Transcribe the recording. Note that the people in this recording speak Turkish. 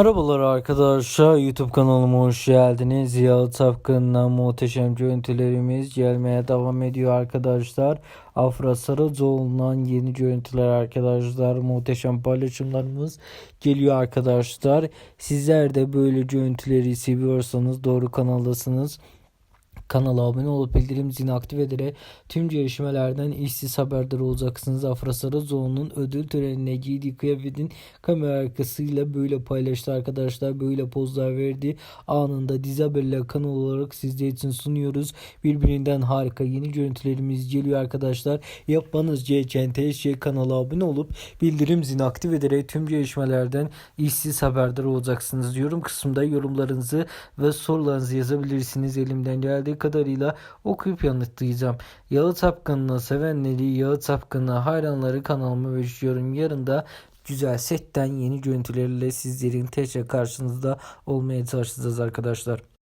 Merhabalar arkadaşlar YouTube kanalıma hoş geldiniz. Yağıt Tapkın'dan muhteşem görüntülerimiz gelmeye devam ediyor arkadaşlar. Afra Sarıcıoğlu'ndan yeni görüntüler arkadaşlar. Muhteşem paylaşımlarımız geliyor arkadaşlar. Sizler de böyle görüntüleri seviyorsanız doğru kanaldasınız. Kanala abone olup bildirim zilini aktif ederek tüm gelişmelerden işsiz haberdar olacaksınız. Afra Sarıcıoğlu'nun ödül törenine giydiği kıyafetin kamera arkasıyla böyle paylaştı arkadaşlar. Böyle pozlar verdi. Anında dizi kanal olarak sizler için sunuyoruz. Birbirinden harika yeni görüntülerimiz geliyor arkadaşlar. Yapmanız gereken tek şey kanala abone olup bildirim zilini aktif ederek tüm gelişmelerden işsiz haberdar olacaksınız. Yorum kısmında yorumlarınızı ve sorularınızı yazabilirsiniz. Elimden kadarıyla okuyup yanıtlayacağım. Yağı Tapkan'ı sevenleri, Yağı Tapkan'ı hayranları kanalıma bekliyorum. Yarın da güzel setten yeni görüntülerle sizlerin tekrar karşınızda olmaya çalışacağız arkadaşlar.